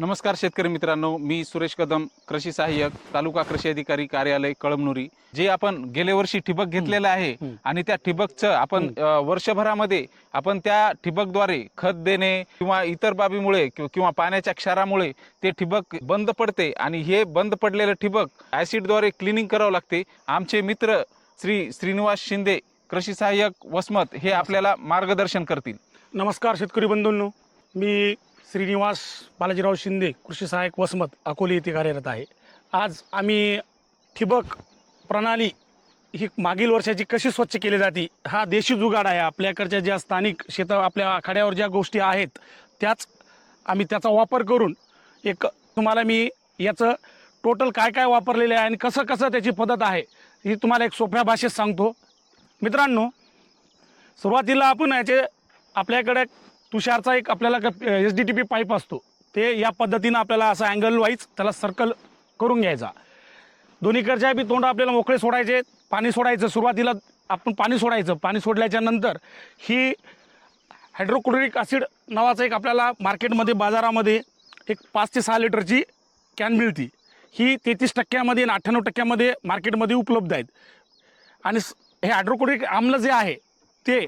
नमस्कार शेतकरी मित्रांनो मी सुरेश कदम कृषी सहाय्यक तालुका कृषी अधिकारी कार्यालय कळमनुरी. जे आपण गेल्या वर्षी ठिबक घेतलेलं आहे. आणि त्या ठिबकचं आपण वर्षभरामध्ये आपण त्या ठिबकद्वारे खत देणे किंवा इतर बाबीमुळे किंवा पाण्याच्या क्षारामुळे ते ठिबक बंद पडते आणि हे बंद पडलेलं ठिबक ॲसिडद्वारे क्लिनिंग करावं लागते. आमचे मित्र श्री श्रीनिवास शिंदे कृषी सहाय्यक वसमत हे आपल्याला मार्गदर्शन करतील. नमस्कार शेतकरी बंधूंनो. मी श्रीनिवास बालाजीराव शिंदे कृषी सहाय्यक वसमत अकोले येथे कार्यरत आहे. आज आम्ही ठिबक प्रणाली ही मागील वर्षाची कशी स्वच्छ केली जाते हा देशी जुगाड आहे. आपल्याकडच्या ज्या स्थानिक शेत आपल्या आखाड्यावर ज्या गोष्टी आहेत त्याच आम्ही त्याचा वापर करून एक तुम्हाला मी याचं टोटल काय काय वापरलेलं आहे आणि कसं कसं त्याची पद्धत आहे ही तुम्हाला एक सोप्या भाषेत सांगतो. मित्रांनो सुरुवातीला आपण याचे आपल्याकडे तुषारचा एक आपल्याला H D T P pipe असतो. ते या पद्धतीनं आपल्याला असं अँगल वाईज त्याला सर्कल करून घ्यायचा. दोन्हीकडच्या बी तोंड आपल्याला मोकळे सोडायचे पाणी सोडायचं. सुरुवातीला आपण पाणी सोडायचं. पाणी सोडल्याच्या नंतर ही हायड्रोक्लोरिक ॲसिड नावाचं एक आपल्याला मार्केटमध्ये बाजारामध्ये एक पाच ते सहा लिटरची कॅन मिळती. ही तेहतीस टक्क्यामध्ये आणि अठ्ठ्याण्णव टक्क्यामध्ये मार्केटमध्ये उपलब्ध आहेत. आणि हे हायड्रोक्लोरिक आम्ल जे आहे ते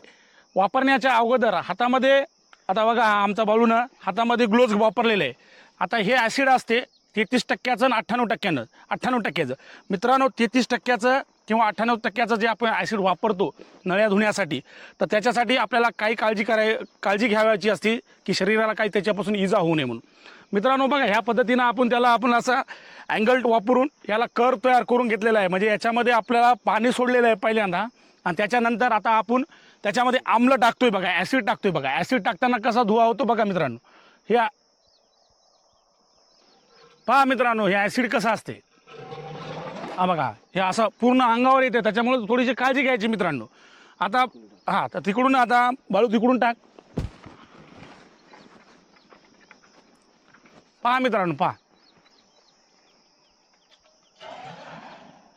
वापरण्याच्या अगोदर हातामध्ये आता बघा हा आमचा बाळूनं हातामध्ये ग्लोव्ज वापरलेले आहे. आता हे ॲसिड असते तेहतीस टक्क्याचं आणि अठ्ठ्याण्णव टक्क्यानं. अठ्ठ्याण्णव टक्क्याचं. मित्रांनो तेहतीस टक्क्याचं किंवा अठ्ठ्याण्णव टक्क्याचं जे आपण ॲसिड वापरतो नळ्या धुण्यासाठी तर त्याच्यासाठी आपल्याला काही काळजी कराय काळजी घ्यावयाची असते की शरीराला काही त्याच्यापासून इजा होऊ नये म्हणून. मित्रांनो बघा ह्या पद्धतीनं आपण त्याला आपण असा अँगल वापरून याला कर तयार करून घेतलेला आहे. म्हणजे याच्यामध्ये आपल्याला पाणी सोडलेलं आहे पहिल्यांदा. आणि त्याच्यानंतर आता आपण त्याच्यामध्ये आम्ल टाकतोय बघा ॲसिड टाकतोय बघा. ॲसिड टाकताना कसा धुवा होतो बघा मित्रांनो. हे पहा मित्रांनो हे ॲसिड कसं असते. हा बघा हे असं पूर्ण अंगावर येते त्याच्यामुळे थोडीशी काळजी घ्यायची मित्रांनो. आता हां तर तिकडून आता बाळू तिकडून टाक. पहा मित्रांनो पहा.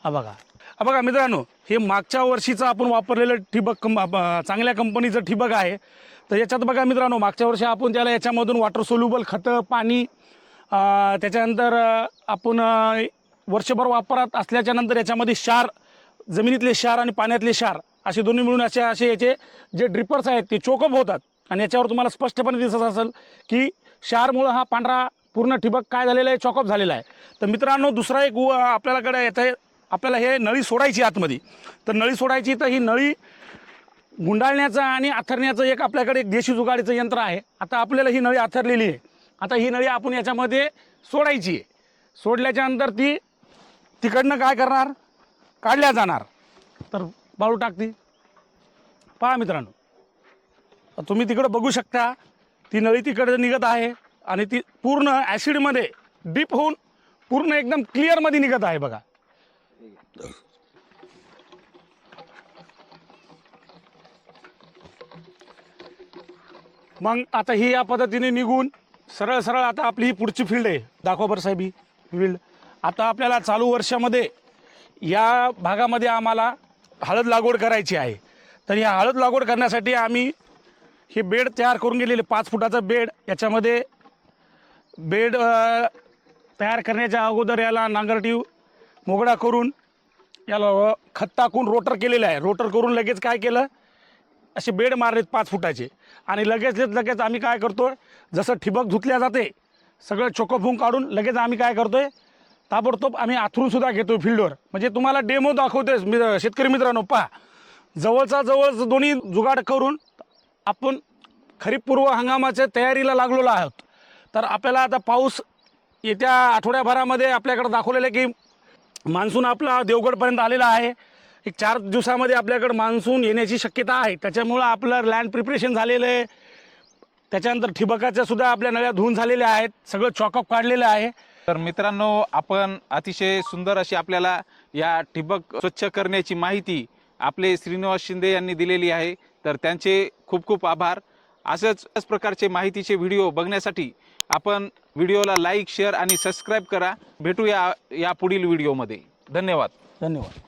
हा बघा. बघा मित्रांनो हे मागच्या वर्षीचं आपण वापरलेलं ठिबक कं चांगल्या कंपनीचं ठिबक आहे. तर याच्यात बघा मित्रांनो मागच्या वर्षी आपण त्याला याच्यामधून वॉटर सोल्युबल खतं पाणी त्याच्यानंतर आपण वर्षभर वापरात असल्याच्या नंतर याच्यामध्ये क्षार जमिनीतले क्षार आणि पाण्यातले क्षार असे दोन्ही मिळून असे असे याचे जे ड्रिपर्स आहेत ते चोकअप होतात. आणि याच्यावर तुम्हाला स्पष्टपणे दिसत असेल की क्षारमुळं हा पांढरा पूर्ण ठिबक काय झालेला आहे? चॉकअप झालेला आहे. तर मित्रांनो दुसरा एक आपल्याकडे येतं आपल्याला हे नळी सोडायची आतमध्ये. तर नळी सोडायची तर ही नळी गुंडाळण्याचं आणि आथरण्याचं एक आपल्याकडे एक देशी जुगाडीचं यंत्र आहे. आता आपल्याला ही नळी आथरलेली आहे. आता ही नळी आपण याच्यामध्ये सोडायची आहे. सोडल्याच्या नंतर ती तिकडनं काय करणार? काढल्या जाणार. तर बाळू टाकती पहा मित्रांनो. तुम्ही तिकडं बघू शकता ती नळी तिकडं निघत आहे आणि ती पूर्ण ॲसिडमध्ये डीप होऊन पूर्ण एकदम क्लिअरमध्ये निघत आहे बघा. मग आता ही या पद्धतीने निघून सरळ सरळ आता आपली ही पुढची फील्ड आहे. दाखवा बरं साहेब ही फील्ड आता आपल्याला चालू वर्षामध्ये या भागामध्ये आम्हाला हळद लागवड करायची आहे. तर या हळद लागवड करण्यासाठी आम्ही हे बेड तयार करून गेलेले पाच फुटाचं बेड. याच्यामध्ये बेड तयार करण्याच्या अगोदर याला नांगरटी मोगडा करून याला खत टाकून रोटर केलेलं आहे. रोटर करून लगेच काय केलं? असे बेड मारलेत पाच फुटाचे. आणि लगेच लगेच आम्ही काय करतो जसं ठिबक धुतल्या जाते सगळं चोकोफून काढून लगेच आम्ही काय करतो आहे ताबडतोब आम्ही आथरूनसुद्धा घेतो फील्डवर. म्हणजे तुम्हाला डेमो दाखवतोय मी शेतकरी मित्रांनो पहा. जवळचा जवळ दोन्ही जुगाड करून आपण खरीप पूर्व हंगामाच्या तयारीला लागलेलो आहोत. तर आपल्याला आता पाऊस येत्या आठवड्याभरामध्ये आपल्याकडे दाखवलेलं आहे की मान्सून आपला देवगडपर्यंत आलेला आहे. एक चार दिवसामध्ये आपल्याकडं मान्सून येण्याची शक्यता आहे. त्याच्यामुळं आपलं लँड प्रिपरेशन झालेलं आहे. त्याच्यानंतर ठिबकाच्या सुद्धा आपल्या नळ्या धुवून झालेल्या आहेत. सगळं चॉकअप काढलेलं आहे. तर मित्रांनो आपण अतिशय सुंदर अशी आपल्याला या ठिबक स्वच्छ करण्याची माहिती आपले श्रीनिवास शिंदे यांनी दिलेली आहे. तर त्यांचे खूप खूप आभार. अशाच प्रकारचे माहितीचे व्हिडिओ बघण्यासाठी आपण व्हिडिओला लाईक शेअर आणि सबस्क्राईब करा. भेटूया या पुढील व्हिडिओमध्ये. धन्यवाद. धन्यवाद.